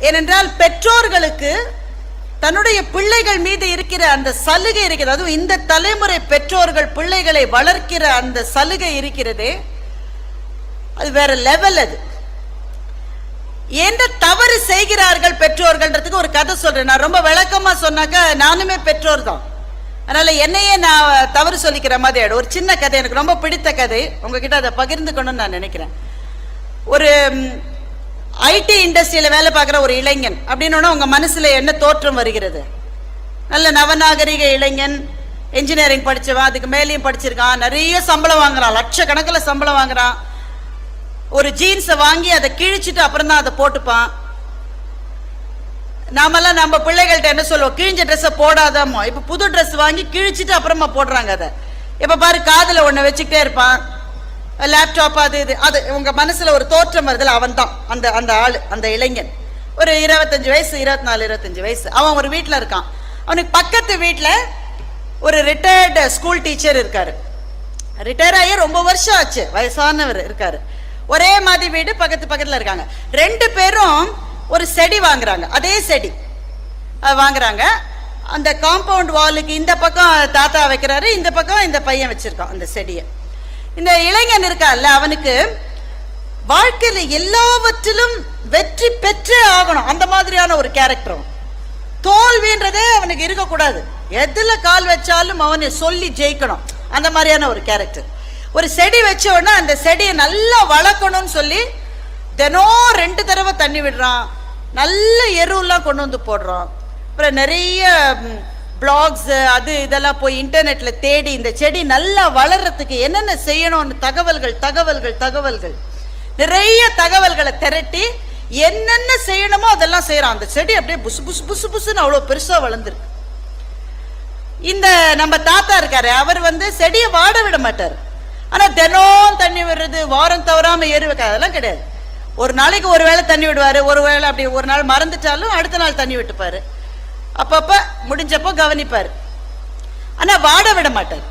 ஏனென்றால் பெற்றோர்களுக்கு தன்னுடைய பிள்ளைகள் மீது இருக்கிற அந்த சலுகை இருக்கிறது. அதுவும் இந்த தலைமுறை பெற்றோர்கள் பிள்ளைகளை வளர்க்கிற அந்த சலுகை இருக்கிறதே. அது வேற லெவல் அது. எந்த தவறு செய்கிறார்கள் பெற்றோர்கள்ன்றதுக்கு ஒரு கதை சொல்றேன். நான் ரொம்ப விளக்கமா சொன்னாக்க நானுமே பெற்றோர் தான் அதனால என்னையே நான் தவறு சொல்லிக்கிற மாதிரி ஆயிடும். ஒரு சின்ன கதை எனக்கு ரொம்ப பிடித்த கதை. உங்ககிட்ட அதை பகிர்ந்துக்கணும்னு நான் நினைக்கிறேன். ஒரு ஐடி இண்டஸ்ட்ரியில வேலை பார்க்குற ஒரு இளைஞன் அப்படின்னா உங்க மனசுல என்ன தோற்றம் வருகிறது? நல்ல நவநாகரிக இளைஞன் இன்ஜினியரிங் படிச்சவன் அதுக்கு மேலேயும் படிச்சிருக்கான் நிறைய சம்பளம் வாங்குறான் லட்சக்கணக்கில் சம்பளம் வாங்குறான். ஒரு ஜீன்ஸை வாங்கி அதை கிழிச்சிட்டு அப்புறம் தான் அதை போட்டுப்பான். நாமெல்லாம் நம்ம பிள்ளைகள்ட்ட என்ன சொல்லுவோம்? கிழிஞ்ச ட்ரெஸ்ஸை போடாதாமோ இப்போ புது ட்ரெஸ் வாங்கி கிழிச்சிட்டு அப்புறமா போடுறாங்க அதை. இப்போ பாரு காதில் ஒன்று வச்சுக்கிட்டே இருப்பான். லேப்டாப் அது இது. அது உங்க மனசுல ஒரு தோற்றம் வருதுல அவன் தான் அந்த அந்த ஆள் அந்த இளைஞன். ஒரு இருபத்தஞ்சு வயசு இருபத்தி நாலு இருபத்தஞ்சு வயசு. அவன் ஒரு வீட்டில் இருக்கான். அவனுக்கு பக்கத்து வீட்டில் ஒரு ரிட்டையர்டு ஸ்கூல் டீச்சர் இருக்காரு. ரிட்டையர் ஆகி ரொம்ப வருஷம் ஆச்சு. வயசானவர் இருக்காரு. ஒரே மாதிரி வீடு பக்கத்து பக்கத்துல இருக்காங்க. ரெண்டு பேரும் ஒரு செடி வாங்குறாங்க. அதே செடி. வாங்குறாங்க. அந்த காம்பவுண்ட் வாலுக்கு இந்த பக்கம் தாத்தா வைக்கிறாரு இந்த பக்கம் இந்த பையன் வச்சிருக்கான் அந்த செடியை. இந்த இளைஞன் இருக்கான்ல அவனுக்கு வாழ்க்கையில எல்லாவற்றிலும் வெற்றி பெற்றே ஆகணும். அந்த மாதிரியான ஒரு கேரக்டரும் தோல்வின்றதே அவனுக்கு இருக்கக்கூடாது. எதுல கால் வச்சாலும் அவனை சொல்லி ஜெயிக்கணும். அந்த மாதிரியான ஒரு கேரக்டர் ஒரு செடி வச்ச அந்த செடியை நல்லா வளர்க்கணும்னு சொல்லி தினம் ரெண்டு தடவை தண்ணி விடுறான். நல்ல எருவெல்லாம் கொண்டு வந்து போடுறான். அப்புறம் நிறைய பிளாக்ஸு அது இதெல்லாம் போய் இன்டர்நெட்டில் தேடி இந்த செடி நல்லா வளர்கிறதுக்கு என்னென்ன செய்யணும்னு தகவல்கள் தகவல்கள் தகவல்கள். நிறைய தகவல்களை திரட்டி என்னென்ன செய்யணுமோ அதெல்லாம் செய்கிறான் அந்த செடி அப்படியே புசு புசு புசு புசுன்னு அவ்வளோ பெருசாக வளர்ந்துருக்கு. இந்த நம்ம தாத்தா இருக்காரு அவர் வந்து செடியை வாட விட மாட்டார். ஆனால் தினம் தண்ணி விடுறது வாரம் தவறாமல் ஏறி வைக்க அதெல்லாம் கிடையாது. ஒரு நாளைக்கு ஒரு வேளை தண்ணி விடுவார் ஒரு வேளை அப்படி ஒரு நாள் மறந்துட்டாலும் அடுத்த நாள் தண்ணி விட்டுப்பாரு. அப்பப்ப முடிஞ்சப்போ கவனிப்பார். ஆனா வாட விட மாட்டார்.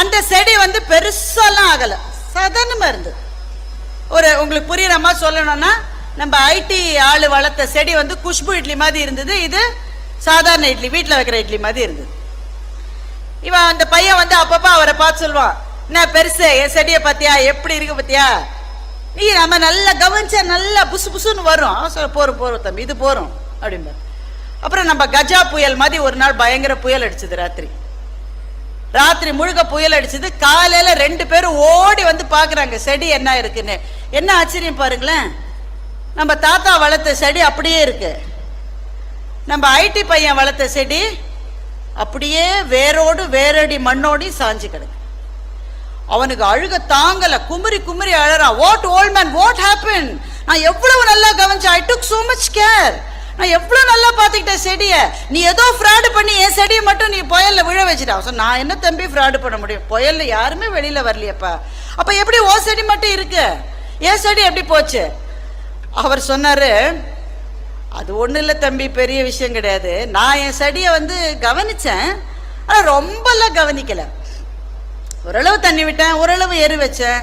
அந்த செடி வந்து பெருசாலாம் ஆகல. சாதாரணமாக இருந்தது ஒரு உங்களுக்கு புரியுற மாதிரி சொல்லணும்னா நம்ம ஐடி ஆளு வளர்த்த செடி வந்து குஷ்பு இட்லி மாதிரி இருந்தது. இது சாதாரண இட்லி வீட்டில் வைக்கிற இட்லி மாதிரி இருந்தது. இவன் அந்த பையன் வந்து அப்பப்போ அவரை பார்த்து சொல்லுவான் என்ன பெருசு என் செடியை பார்த்தியா? எப்படி இருக்கு பார்த்தியா? நீ நம்ம நல்லா கவனிச்சா நல்லா புசு புசுன்னு வரும். அவன் சொல்ல போறோம் போறோம் தம்பி இது போறோம் அப்படிம்பார். அப்புறம் நம்ம கஜா புயல் மாதிரி ஒரு நாள் பயங்கர புயல் அடிச்சது ராத்திரி. ராத்திரி முழுக்க புயல் அடிச்சது. காலையில ரெண்டு பேரும் ஓடி வந்து பாக்குறாங்க செடி என்ன இருக்குன்னு. என்ன ஆச்சரியம் பாருங்களேன். நம்ம தாத்தா வளர்த்த செடி அப்படியே இருக்கு. நம்ம ஐடி பையன் வளர்த்த செடி அப்படியே வேரோடு வேரடி மண்ணோடி சாஞ்சு கிடக்கு. அவனுக்கு அழுக தாங்கல குமரி குமரி அழறான். What old man what happen நான் எவ்வளவு நல்லா கவனிச்சேன். I took so much care நான் எவ்வளோ நல்லா பார்த்துக்கிட்டேன் செடியை. நீ ஏதோ ஃப்ராடு பண்ணி என் செடியை மட்டும் நீ புயலில் விழ வச்சுட்டா. ஸோ நான் என்ன தம்பி ஃப்ராடு பண்ண முடியும்? புயலில் யாருமே வெளியில் வரலையப்பா. அப்போ எப்படி ஓ செடி மட்டும் இருக்கு? என் செடி எப்படி போச்சு? அவர் சொன்னாரு அது ஒன்றும் இல்லை தம்பி பெரிய விஷயம் கிடையாது. நான் என் செடியை வந்து கவனிச்சேன். ஆனால் ரொம்பலாம் கவனிக்கலை. ஓரளவு தண்ணி விட்டேன் ஓரளவு எரு வச்சேன்.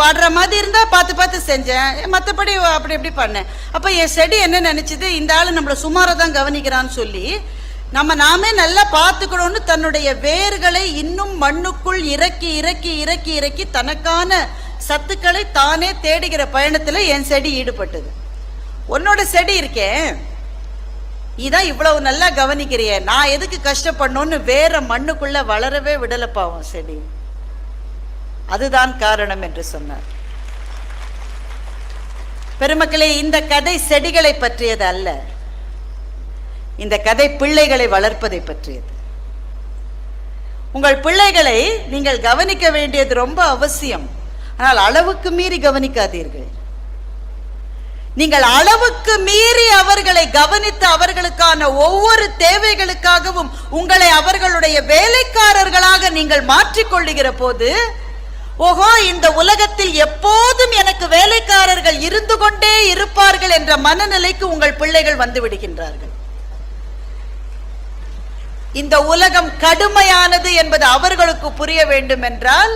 வாடுற மாதிரி இருந்தா பார்த்து பார்த்து செஞ்சேன். மற்றபடி அப்படி இப்படி பண்ணேன். அப்போ என் செடி என்ன நினைச்சது? இந்த ஆளு நம்மளை சுமாராக தான் கவனிக்கிறான்னு சொல்லி நம்ம நாமே நல்லா பார்த்துக்கணும்னு தன்னுடைய வேர்களை இன்னும் மண்ணுக்குள் இறக்கி இறக்கி இறக்கி இறக்கி தனக்கான சத்துக்களை தானே தேடுகிற பயணத்துல என் செடி ஈடுபட்டது. உன்னோட செடி இருக்கேன் இதான் இவ்வளவு நல்லா கவனிக்கிறிய. நான் எதுக்கு கஷ்டப்படணும்னு வேற மண்ணுக்குள்ள வளரவே விடலப்பாவும் செடி. அதுதான் காரணம் என்று சொன்னார். பெருமக்களே இந்த கதை செடிகளை பற்றியது அல்ல. இந்த கதை பிள்ளைகளை வளர்ப்பதை பற்றியது. உங்கள் பிள்ளைகளை நீங்கள் கவனிக்க வேண்டியது ரொம்ப அவசியம். ஆனால் அளவுக்கு மீறி கவனிக்காதீர்கள். நீங்கள் அளவுக்கு மீறி அவர்களை கவனித்து அவர்களுக்கான ஒவ்வொரு தேவைகளுக்காகவும் உங்களை அவர்களுடைய வேலைக்காரர்களாக நீங்கள் மாற்றிக்கொள்ளுகிற போது ஓஹோ இந்த உலகத்தில் எப்போதும் எனக்கு வேலைக்காரர்கள் இருந்து கொண்டே இருப்பார்கள் என்ற மனநிலைக்கு உங்கள் பிள்ளைகள் வந்து விடுகின்றார்கள். இந்த உலகம் கடுமையானது என்பது அவர்களுக்கு புரிய வேண்டும் என்றால்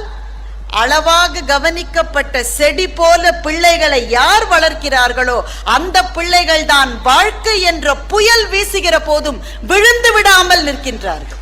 அளவாக கவனிக்கப்பட்ட செடி போல பிள்ளைகளை யார் வளர்க்கிறார்களோ அந்த பிள்ளைகள் தான் வாழ்க்கை என்ற புயல் வீசுகிற போதும் விழுந்து விடாமல் நிற்கின்றார்கள்.